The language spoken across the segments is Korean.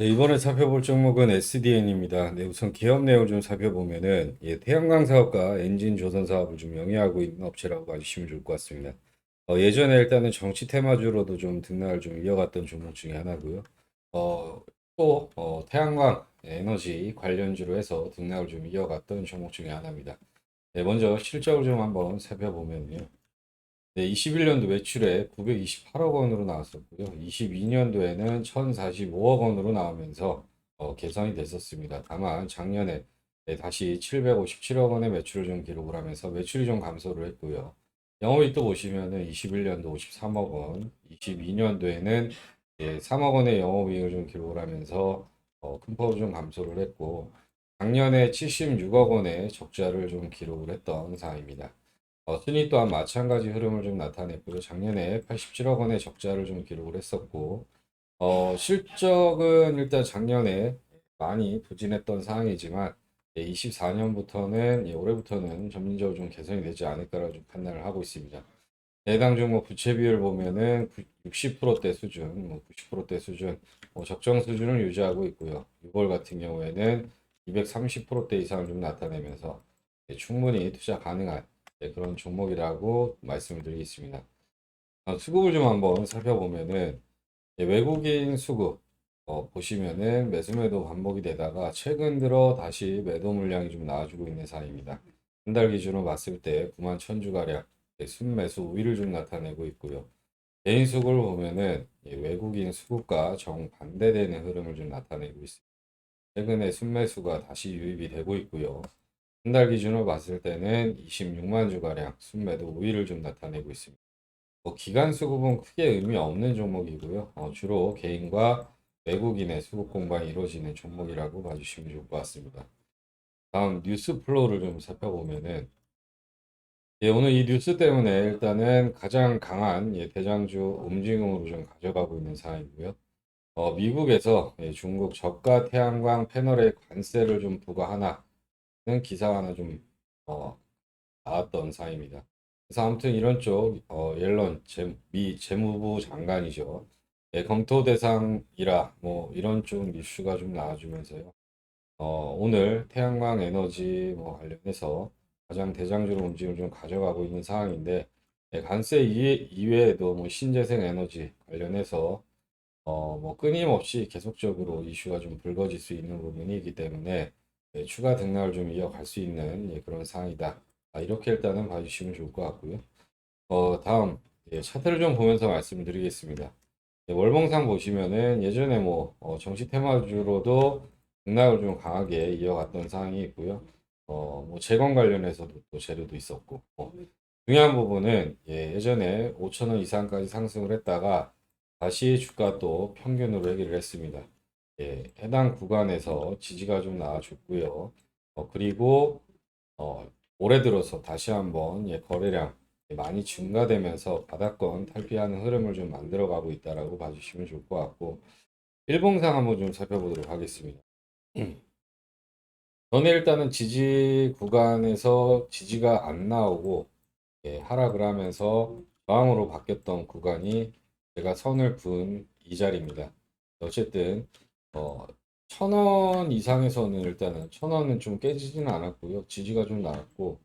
네, 이번에 살펴볼 종목은 SDN입니다. 네, 우선 기업 내용을 좀 살펴보면은 예, 태양광 사업과 엔진 조선 사업을 좀 영위하고 있는 업체라고 봐주시면 좋을 것 같습니다. 어, 예전에 일단은 정치 테마주로도 좀 등락을 좀 이어갔던 종목 중에 하나고요. 어, 또 어, 태양광 에너지 관련주로 해서 등락을 좀 이어갔던 종목 중에 하나입니다. 네, 먼저 실적을 좀 한번 살펴보면요. 네, 21년도 매출에 928억 원으로 나왔었고요. 22년도에는 1045억 원으로 나오면서 어, 개선이 됐었습니다. 다만 작년에 네, 다시 757억 원의 매출을 좀 기록을 하면서 매출이 좀 감소를 했고요. 영업이익도 보시면은 21년도 53억 원, 22년도에는 예, 3억 원의 영업이익을 좀 기록을 하면서 어, 큰 폭으로 좀 감소를 했고 작년에 76억 원의 적자를 좀 기록을 했던 상황입니다. 어, 순위 또한 마찬가지 흐름을 좀 나타냈고요. 작년에 87억 원의 적자를 좀 기록을 했었고, 어, 실적은 일단 작년에 많이 부진했던 상황이지만, 24년부터는, 올해부터는 점진적으로 좀 개선이 되지 않을까라고 좀 판단을 하고 있습니다. 해당 종목 부채 비율 보면은 60%대 수준, 뭐 90%대 수준, 뭐 적정 수준을 유지하고 있고요. 6월 같은 경우에는 230%대 이상을 좀 나타내면서 예, 충분히 투자 가능한 네, 그런 종목이라고 말씀을 드리겠습니다. 어, 수급을 좀 한번 살펴보면은 예, 외국인 수급 어, 보시면은 매수매도 반복이 되다가 최근 들어 다시 매도 물량이 좀 나와주고 있는 사이입니다. 한달 기준으로 봤을 때 9만 1000주 가량 예, 순매수 우위를 좀 나타내고 있고요. 개인 수급을 보면은 예, 외국인 수급과 정반대되는 흐름을 좀 나타내고 있습니다. 최근에 순매수가 다시 유입이 되고 있고요. 한달 기준으로 봤을 때는 26만 주가량 순매도 우위를 좀 나타내고 있습니다. 뭐 기간 수급은 크게 의미 없는 종목이고요. 어, 주로 개인과 외국인의 수급 공방이 이루어지는 종목이라고 봐주시면 좋을 것 같습니다. 다음 뉴스 플로우를 좀 살펴보면은 예, 오늘 이 뉴스 때문에 일단은 가장 강한 예, 대장주 움직임으로 좀 가져가고 있는 상황이고요. 어, 미국에서 예, 중국 저가 태양광 패널에 관세를 좀 부과하나 는 기사가 하나 좀 어, 나왔던 사입니다. 그래서 아무튼 이런 쪽 어, 옐런 재, 미 재무부 장관이죠. 예, 검토 대상이라 뭐 이런 쪽 이슈가 좀 나와주면서요. 어, 오늘 태양광 에너지 뭐 관련해서 가장 대장주로 움직임을 좀 가져가고 있는 상황인데 예, 관세 이외, 이외에도 뭐 신재생 에너지 관련해서 어, 뭐 끊임없이 계속적으로 이슈가 좀 불거질 수 있는 부분이기 때문에 예, 추가 등락을 좀 이어갈 수 있는 예, 그런 상황이다. 아, 이렇게 일단은 봐주시면 좋을 것 같고요. 어, 다음 예, 차트를 좀 보면서 말씀을 드리겠습니다. 예, 월봉상 보시면은 예전에 뭐 어, 정치 테마주로도 등락을 좀 강하게 이어갔던 상황이 있고요. 어, 뭐 재건 관련해서도 또 재료도 있었고 어, 중요한 부분은 예, 예전에 5천 원 이상까지 상승을 했다가 다시 주가 또 평균으로 얘기를 했습니다. 예, 해당 구간에서 지지가 좀 나와줬고요. 어, 그리고 어, 올해 들어서 다시 한번 예, 거래량 많이 증가되면서 바닥권 탈피하는 흐름을 좀 만들어가고 있다라고 봐주시면 좋을 것 같고 일봉상 한번 좀 살펴보도록 하겠습니다. 저는 일단은 지지 구간에서 지지가 안 나오고 예, 하락을 하면서 저항으로 바뀌었던 구간이 제가 선을 분이 자리입니다. 어쨌든 어, 천 원 이상에서는 일단은 천 원은 좀 깨지지는 않았고요. 지지가 좀 나왔고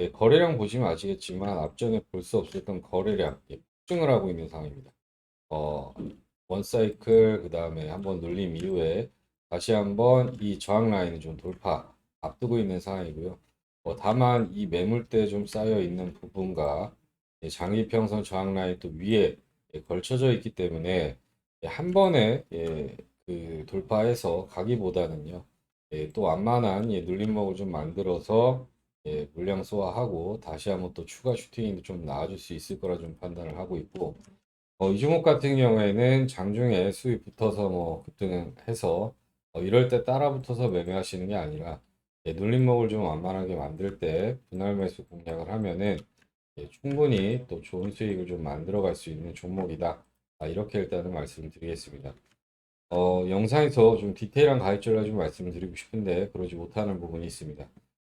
예, 거래량 보시면 아시겠지만 앞전에 볼 수 없었던 거래량 예, 폭증을 하고 있는 상황입니다. 어, 원사이클 그 다음에 한번 눌림 이후에 다시 한번 이 저항 라인을 좀 돌파 앞두고 있는 상황이고요. 어, 다만 이 매물대 좀 쌓여 있는 부분과 예, 장기평선 저항 라인 또 위에 예, 걸쳐져 있기 때문에 예, 한 번에 예, 그 돌파해서 가기보다는요. 예, 또 완만한 예, 눌림목을 좀 만들어서 예, 물량 소화하고 다시 한번 또 추가 슈팅이 좀 나와줄 수 있을 거라 좀 판단을 하고 있고 어, 이 종목 같은 경우에는 장중에 수익 붙어서 뭐 급등해서 어, 이럴 때 따라 붙어서 매매하시는 게 아니라 예, 눌림목을 좀 완만하게 만들 때 분할 매수 공략을 하면은 예, 충분히 또 좋은 수익을 좀 만들어 갈 수 있는 종목이다. 아, 이렇게 일단은 말씀을 드리겠습니다. 어, 영상에서 좀 디테일한 가입전략 좀 말씀을 드리고 싶은데 그러지 못하는 부분이 있습니다.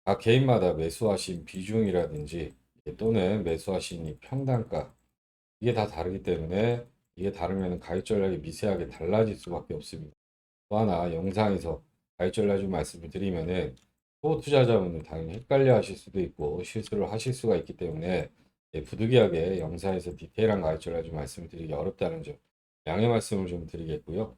각 개인마다 매수하신 비중이라든지 예, 또는 매수하신 이 평단가 이게 다 다르기 때문에 이게 다르면 가입 전략이 미세하게 달라질 수밖에 없습니다. 또 하나 영상에서 발전을 좀 말씀을 드리면은 또 투자자분들 당연히 헷갈려 하실 수도 있고 실수를 하실 수가 있기 때문에 예, 부득이하게 영상에서 디테일한 가이드를 좀 말씀드리기 어렵다는 점 양해 말씀을 좀 드리겠고요.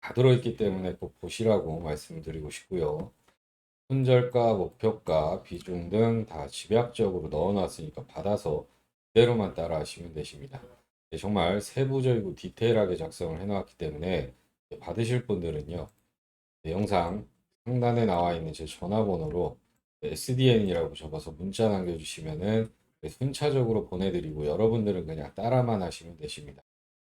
다 들어있기 때문에 꼭 보시라고 말씀드리고 싶고요. 손절가, 목표가, 비중 등 다 집약적으로 넣어놨으니까 받아서 그대로만 따라 하시면 되십니다. 네, 정말 세부적이고 디테일하게 작성을 해놨기 때문에 받으실 분들은요. 네, 영상 상단에 나와 있는 제 전화번호로 SDN이라고 적어서 문자 남겨주시면은 네, 순차적으로 보내드리고 여러분들은 그냥 따라만 하시면 되십니다.